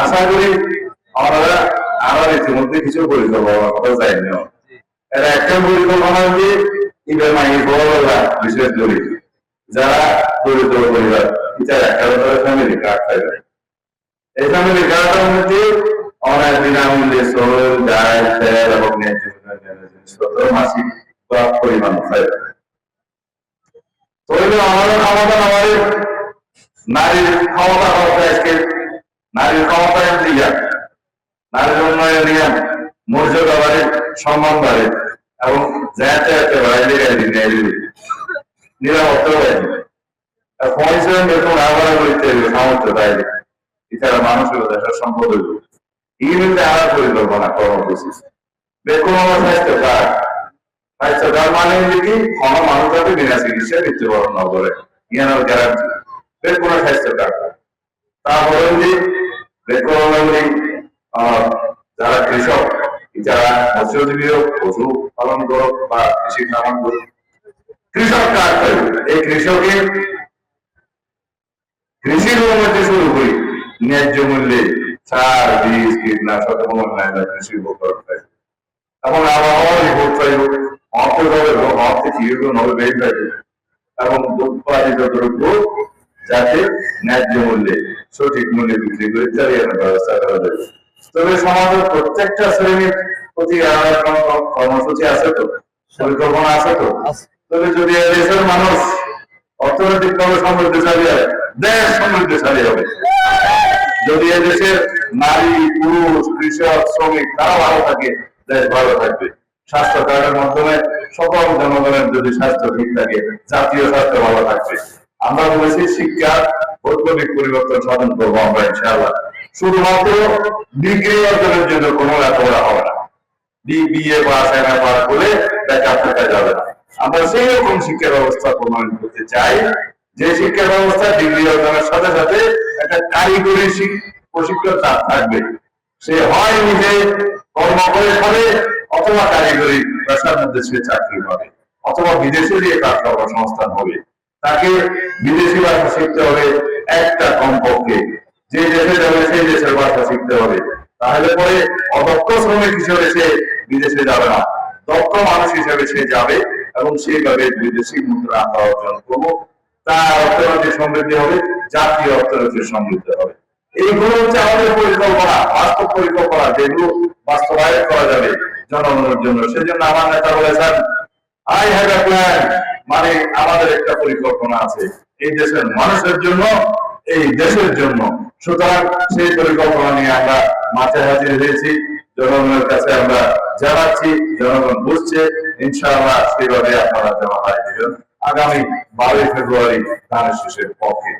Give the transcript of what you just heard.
আশা করি আমরা আমার ইতিমধ্যে কিছু পরিকল্পনা কথা যায়নি এরা একটা পরিকল্পনা যে ইবের মাইকে বড়রা, বিশেষ করে যারা দরিদ্র পরিবার এটার একটা ফ্যামিলি কার্ড থাকবে ফ্যামিলি কার্ডের মধ্যে অনেক বিনামূল্যে সরল ডাল তেল এবং ন্যায্য মাসিক পরিমাণ আমাদের নারীর ক্ষমতা আজকে নারীর ক্ষমতায়ন দিয়া নারীর সম্মান বাড়ে এবং যাতে যাতে বাড়াইলে নিরাপত্তা বাড়ে পয়সা এরকম আবার করতে হবে সামর্থ্য তাইলে এছাড়া মানুষের দেশের সম্পদ এই মধ্যে আলাদা পরিকল্পনা কর্মসূচি আমার স্বাস্থ্য কার্ড স্বাস্থ্য কার্ড মানে হচ্ছে বিনা চিকিৎসায় মৃত্যুবরণ না করে। গ্যারান্টি স্বাস্থ্য কার্ড। তারপরে যে যারা কৃষক, যারা পশু পালন বা কৃষি করুক, কৃষক কাজ করে এই কৃষকের কৃষি শুরু করি। ন্যায্য মূল্যে সার বীজ কীটনাশক এবং অন্যান্য কৃষি উপকরণ পাইব এবং আবহাওয়ার রিপোর্ট পাইব অর্থভাবে অর্থ কীভাবে নবে বেড়ে পাইব এবং উৎপাদিত দ্রব্য যাতে ন্যায্য মূল্যে সঠিক মূল্যে বিক্রি করে চালিয়ে আনার ব্যবস্থা করা যাবে তবে সমাজের প্রত্যেকটা শ্রেণির প্রতি আলাদা কর্মসূচি আছে তো? পরিকল্পনা আছে তো? তবে যদি দেশের মানুষ অর্থনৈতিক ভাবে সমৃদ্ধশালী হয় দেশ সমৃদ্ধশালী হবে। যদি এ দেশের নারী, পুরুষ, কৃষক, শ্রমিক তারা ভালো থাকে, দেশ ভালো থাকবে। স্বাস্থ্য কার্ডের মাধ্যমে সকল জনগণের যদি স্বাস্থ্য ঠিক থাকে, জাতীয় স্বাস্থ্য ভালো থাকবে। আমরা বলেছি, শিক্ষা, বৈপ্লবিক পরিবর্তন সাধন করব আমরা, ইনশাআল্লাহ। শুধুমাত্র ডিগ্রি অর্জনের জন্য কোনো লেখাপড়া হবে না। BA pass M A pass করে বেকার থাকা যাবে না। আমরা সেই রকম শিক্ষা ব্যবস্থা প্রণয়ন করতে চাই যে শিক্ষা ব্যবস্থা ডিগ্রি অর্জনের সাথে সাথে একটা কারিগরি প্রশিক্ষণ তার থাকবে। সে হয় নিজে কর্ম করে খাবে অথবা কারিগরি পেশার মধ্যে সে চাকরি পাবে, অথবা বিদেশে গিয়ে কাজ কর্মসংস্থান হবে। তাকে বিদেশি ভাষা শিখতে হবে, একটা কমপক্ষে। যে দেশে যাবে, সেই দেশের ভাষা শিখতে হবে। তাহলে পরে অদক্ষ শ্রমিক হিসেবে সে বিদেশে যাবে না। দক্ষ মানুষ হিসেবে সে যাবে এবং সেইভাবে বিদেশি মুদ্রা আমরা অর্জন করব। তার অর্থনৈতিক সমৃদ্ধি হবে, জাতীয় সমৃদ্ধি হবে। এইগুলো হচ্ছে আমাদের পরিকল্পনা, বাস্তব পরিকল্পনা যেগুলো বাস্তবায়ন করা যাবে জনগণের জন্য। সেজন্য আমার নেতা বলেছেন আই হ্যাভ এ প্ল্যান মানে আমাদের একটা পরিকল্পনা আছে, এই দেশের মানুষের জন্য, এই দেশের জন্য। সুতরাং সেই পরিকল্পনা নিয়ে আমরা মাঠে হাজির হয়েছি। জনগণের কাছে আমরা জানাচ্ছি, জনগণ বুঝছে, ইনশাআল্লাহ সেভাবে আপনারা জমা দিবেন আগামী বারোই ফেব্রুয়ারি ধানের শেষের পক্ষে।